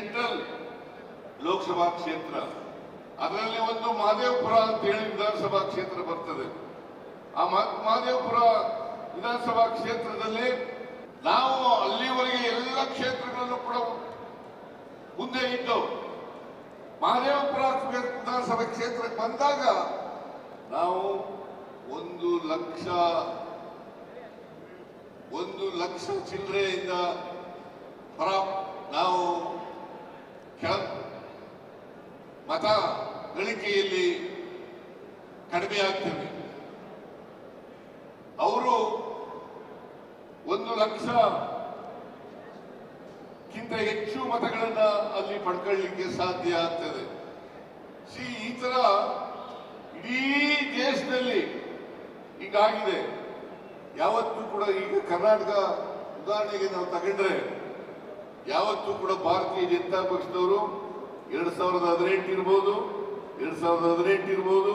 ವಿಧಾನಸಭಾ ಕ್ಷೇತ್ರ. ಅದರಲ್ಲಿ ಒಂದು ಮಹದೇವಪುರ ಅಂತ ಹೇಳಿ ವಿಧಾನಸಭಾ ಕ್ಷೇತ್ರ ಬರ್ತದೆ. ಆ ಮಹದೇವಪುರ ವಿಧಾನಸಭಾ ಕ್ಷೇತ್ರದಲ್ಲಿ ನಾವು ಅಲ್ಲಿವರೆಗೆ ಎಲ್ಲ ಕ್ಷೇತ್ರಗಳನ್ನು ಕೂಡ ಮುಂದೆ ಇಟ್ಟು ಮಹದೇವಪುರ ವಿಧಾನಸಭಾ ಕ್ಷೇತ್ರಕ್ಕೆ ಬಂದಾಗ ನಾವು ಒಂದು ಲಕ್ಷ ಒಂದು ಲಕ್ಷ ಚಿಲ್ಲರೆಯಿಂದ ಪರಾಪ್ತ ಕೆಳ ಮತ ಗಳಿಕೆಯಲ್ಲಿ ಕಡಿಮೆ ಆಗ್ತೇವೆ. ಅವರು ಒಂದು ಲಕ್ಷ ಗಿಂತ ಹೆಚ್ಚು ಮತಗಳನ್ನ ಅಲ್ಲಿ ಪಡ್ಕೊಳ್ಳಿಕ್ಕೆ ಸಾಧ್ಯ ಆಗ್ತದೆ. ಸಿ, ಈ ತರ ಇಡೀ ದೇಶದಲ್ಲಿ ಹೀಗಾಗಿದೆ. ಯಾವತ್ತೂ ಕೂಡ ಈಗ ಕರ್ನಾಟಕ ಉದಾಹರಣೆಗೆ ನಾವು ತಗೊಂಡ್ರೆ ಯಾವತ್ತೂ ಕೂಡ ಭಾರತೀಯ ಜನತಾ ಪಕ್ಷದವರು ಎರಡ್ ಸಾವಿರದ ಹದಿನೆಂಟು ಇರ್ಬೋದು, ಎರಡ್ ಸಾವಿರದ ಹದಿನೆಂಟು ಇರ್ಬೋದು,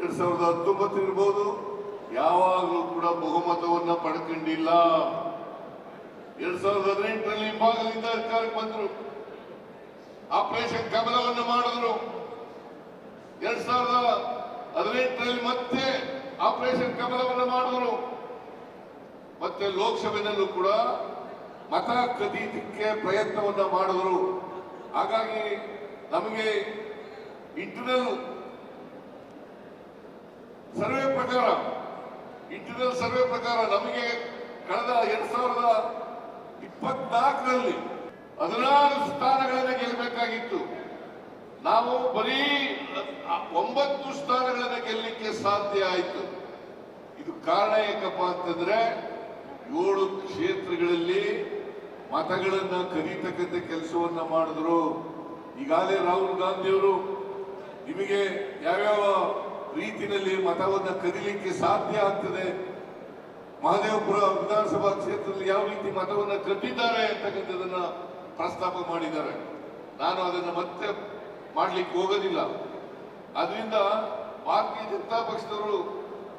ಎರಡ್ ಸಾವಿರದ ಹತ್ತೊಂಬತ್ತು ಇರ್ಬೋದು, ಯಾವಾಗಲೂ ಕೂಡ ಬಹುಮತವನ್ನ ಪಡ್ಕೊಂಡಿಲ್ಲ. ಎರಡ್ ಸಾವಿರದ ಹದಿನೆಂಟರಲ್ಲಿ ಹಿಂಭಾಗದಿಂದ ಅಧಿಕಾರಕ್ಕೆ ಬಂದರು. ಆಪರೇಷನ್ ಕಮಲವನ್ನು ಮಾಡಿದ್ರು. ಎರಡ್ ಸಾವಿರದ ಹದಿನೆಂಟರಲ್ಲಿ ಮತ್ತೆ ಆಪರೇಷನ್ ಕಮಲವನ್ನು ಮಾಡಿದ್ರು. ಮತ್ತೆ ಲೋಕಸಭೆಯಲ್ಲೂ ಕೂಡ ಮತ ಕದೀಲಿಕ್ಕೆ ಪ್ರಯತ್ನವನ್ನ ಮಾಡಿದ್ರು. ಹಾಗಾಗಿ ನಮಗೆ ಇಂಟರ್ನಲ್ ಸರ್ವೆ ಪ್ರಕಾರ ಇಂಟರ್ನಲ್ ಸರ್ವೆ ಪ್ರಕಾರ ನಮಗೆ ಕಳೆದ ಎರಡ್ ಸಾವಿರದ ಇಪ್ಪತ್ನಾಲ್ಕರಲ್ಲಿ ಹದಿನಾರು ಸ್ಥಾನಗಳನ್ನು ಗೆಲ್ಲಬೇಕಾಗಿತ್ತು. ನಾವು ಬರೀ ಒಂಬತ್ತು ಸ್ಥಾನಗಳನ್ನು ಗೆಲ್ಲಲಿಕ್ಕೆ ಸಾಧ್ಯ ಆಯಿತು. ಇದು ಕಾರಣ ಏಕಪ್ಪ ಅಂತಂದ್ರೆ ಏಳು ಕ್ಷೇತ್ರಗಳಲ್ಲಿ ಮತಗಳನ್ನ ಕದೀತಕ್ಕಂಥ ಕೆಲಸವನ್ನ ಮಾಡಿದ್ರು. ಈಗಾಗಲೇ ರಾಹುಲ್ ಗಾಂಧಿಯವರು ನಿಮಗೆ ಯಾವ್ಯಾವ ರೀತಿಯಲ್ಲಿ ಮತವನ್ನ ಕದಿಲಿಕ್ಕೆ ಸಾಧ್ಯ ಆಗ್ತದೆ, ಮಹದೇವಪುರ ವಿಧಾನಸಭಾ ಕ್ಷೇತ್ರದಲ್ಲಿ ಯಾವ ರೀತಿ ಮತವನ್ನ ಕದ್ದಿದ್ದಾರೆ ಅಂತಕ್ಕಂಥದನ್ನ ಪ್ರಸ್ತಾಪ ಮಾಡಿದ್ದಾರೆ. ನಾನು ಅದನ್ನ ಮತ್ತೆ ಮಾಡಲಿಕ್ಕೆ ಹೋಗೋದಿಲ್ಲ. ಅದರಿಂದ ಭಾರತೀಯ ಜನತಾ ಪಕ್ಷದವರು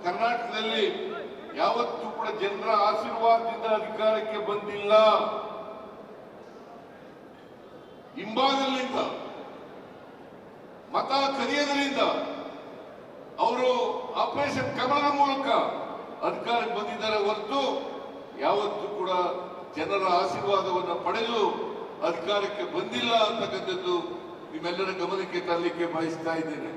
ಕರ್ನಾಟಕದಲ್ಲಿ ಯಾವತ್ತೂ ಕೂಡ ಜನರ ಆಶೀರ್ವಾದದಿಂದ ಅಧಿಕಾರಕ್ಕೆ ಬಂದಿಲ್ಲ. ಹಿಂಭಾಗದಿಂದ ಮತ ಕದಿಯೋದ್ರಿಂದ ಅವರು ಆಪರೇಷನ್ ಕಮಲದ ಮೂಲಕ ಅಧಿಕಾರಕ್ಕೆ ಬಂದಿದ್ದಾರೆ ಹೊರತು ಯಾವತ್ತೂ ಕೂಡ ಜನರ ಆಶೀರ್ವಾದವನ್ನು ಪಡೆದು ಅಧಿಕಾರಕ್ಕೆ ಬಂದಿಲ್ಲ ಅಂತಕ್ಕಂಥದ್ದು ನಿಮ್ಮೆಲ್ಲರ ಗಮನಕ್ಕೆ ತರಲಿಕ್ಕೆ ಬಯಸ್ತಾ ಇದ್ದೇನೆ.